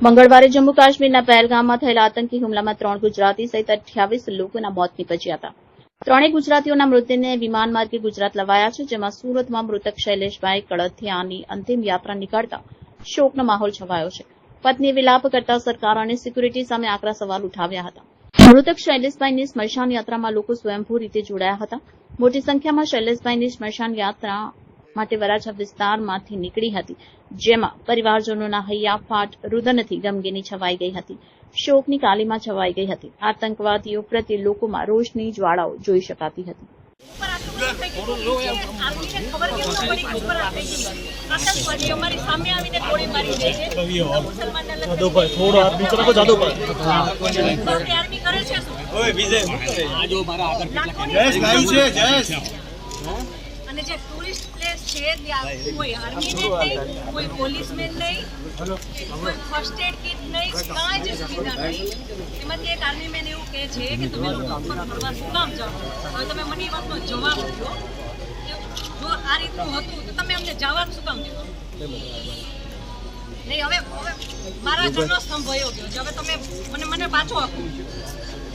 મંગળવારે જમ્મુ કાશ્મીરના પહેલગામમાં થયેલા આતંકી હુમલામાં ત્રણ ગુજરાતી સહિત અઠ્યાવીસ લોકોના મોત નીપજ્યા હતા. ત્રણેય ગુજરાતીઓના મૃતદેહને વિમાન માર્ગે ગુજરાત લવાયા છે, જેમાં સુરતમાં મૃતક શૈલેષભાઈ કળથિયાની અંતિમ યાત્રા નીકળતા શોકનો માહોલ છવાયો છે. પત્ની વિલાપ કરતા સરકાર અને સિક્યુરિટી સામે આકરા સવાલ ઉઠાવ્યા હતા. મૃતક શૈલેષભાઈની સ્મશાન યાત્રામાં લોકો સ્વયંભૂ રીતે જોડાયા હતા. મોટી સંખ્યામાં શૈલેષભાઈની સ્મશાન યાત્રા માટે વરાછા વિસ્તારમાંથી નીકળી હતી જેમાં પરિવારજનોના હૈયાફાટ રુદનથી ગમગીની છવાઈ ગઈ હતી. શોકની કાલીમાં છવાઈ ગઈ હતી. આતંકવાદીઓ પ્રત્યે લોકોમાં રોષની જ્વાળાઓ જોઈ શકાતી હતી. આર્મીને અને જે ટુરિસ્ટ પ્લેસ છે ત્યાં કોઈ આર્મીને નહીં કોઈ પોલીસમેન નહીં કોઈ ફર્સ્ટ એડ કિટ નહીં કાંઈ જ સુવિધા નહીં. એમાંથી એક આર્મી મેન એવું કહે છે કે તમે લોકો ઉપર ફરવા શું કામ જાઓ? હવે તમે મને એ વાતનો જવાબ દો જો આ રીતનું હતું તો તમે અમને જવાબ શું કામ દીધો? નહીં હવે હવે મારા જૂનો સ્તંભ ગયો છે. હવે તમે મને મને પાછો આપો.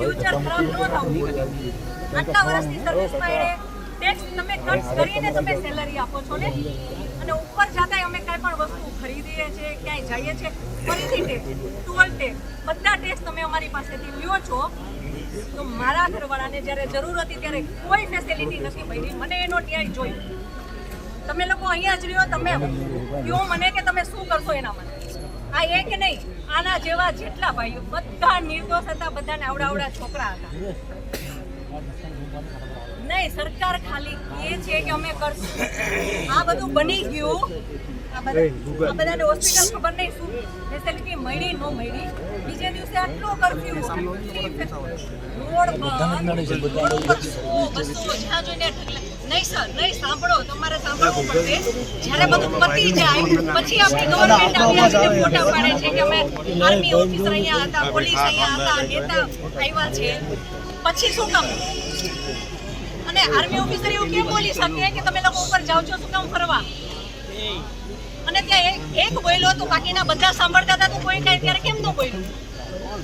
ફ્યુચર ખરાબ ન થવું જોઈએ. વર્ષની સર્વિસમાં ટેક્સ તમે કટ કરીને તમે સેલરી આપો છો ને? અને ઉપર જતા અમે કાંઈ પણ વસ્તુ ખરીદીએ છીએ ક્યાંય જઈએ છીએ ફરીથી ટેક્સ ટુઅલ ટેક્સ બધા ટેક્સ તમે અમારી પાસેથી લ્યો છો. તો મારા ઘરવાળાને જ્યારે જરૂર હતી ત્યારે કોઈ ફેસિલિટી નથી મળી. મને એનો ન્યાય જોઈએ તમે લોકો અહીંયા જ રહ્યો, તમે કહો મને કે તમે શું કરશો એના માટે આ એક નહીં આના જેવા જેટલા ભાઈઓ બધા નિર્દોષ હતા બધાને આવડાવડા છોકરા હતા. નહીં સરકાર ખાલી એ છે કે અમે કરશું. આ બધું બની ગયું. આ બધાને હોસ્પિટલ ખબર નહીં શું ફેસિલિટી મળી ન મળી. બીજે દિવસે આટલો કરફ્યુ રોડ બંધ. રોડ ઉપર સો બસો જ્યાં જોઈને નહીં સર નહીં સાંભળો તમારે સાંભળવું પડશે. જ્યારે બધું પતી જાય પછી આપણી ગવર્મેન્ટ ફોટા પાડે છે કે અમે આર્મી ઓફિસર અહીંયા હતા પોલીસ અહીંયા હતા નેતા આવ્યા છે. પછી શું કામ? અને આર્મી ઓફિસર એવું કેમ બોલી શકે કે તમે લોકો ઉપર જાઓ છો? શું કામ ફરવા? અને ત્યાં એક- બોલ્યો તો બાકીના બધા સાંભળતા હતા, તો કોઈ કાંઈ ત્યારે કેમ ન બોલ્યું?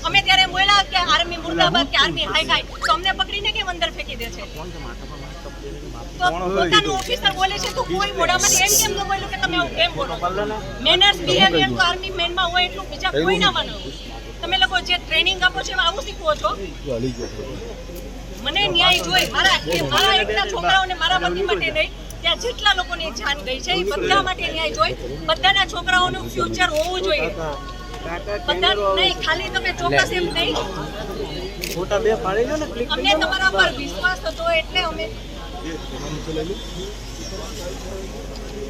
અમે ત્યારે બોલ્યા કે આર્મી મુર્દાબાદ કે આર્મી હાય હાય, તો અમને પકડીને કેમ અંદર ફેંકી દે છે? તો પોતાનું ઓફિસર બોલે છે, તો કોઈ મોઢામાંથી એમ કેમ ન બોલ્યું કે તમે આવું કેમ બોલો મેનર્સ બિહેવિયર તો આર્મી મેનમાં હોય એટલું બીજા કોઈ ના માનો. તમે લોકો જે ટ્રેનિંગ આપો છો એમાં આવું શીખવો છો? મને ન્યાય જોઈ મારા મારા એકના છોકરાઓને મારા પતિ માટે નહીં ત્યાં જેટલા લોકોની જાન ગઈ છે એ બધા માટે ન્યાય જોઈ. બધાના છોકરાઓનું ફ્યુચર હોવું જોઈએ. બધા નહીં ખાલી તમે ચોક્કસ એમ નહીં. ફોટા બે પાડી લો ને ક્લિક અમને તમારા પર વિશ્વાસ હતો એટલે અમે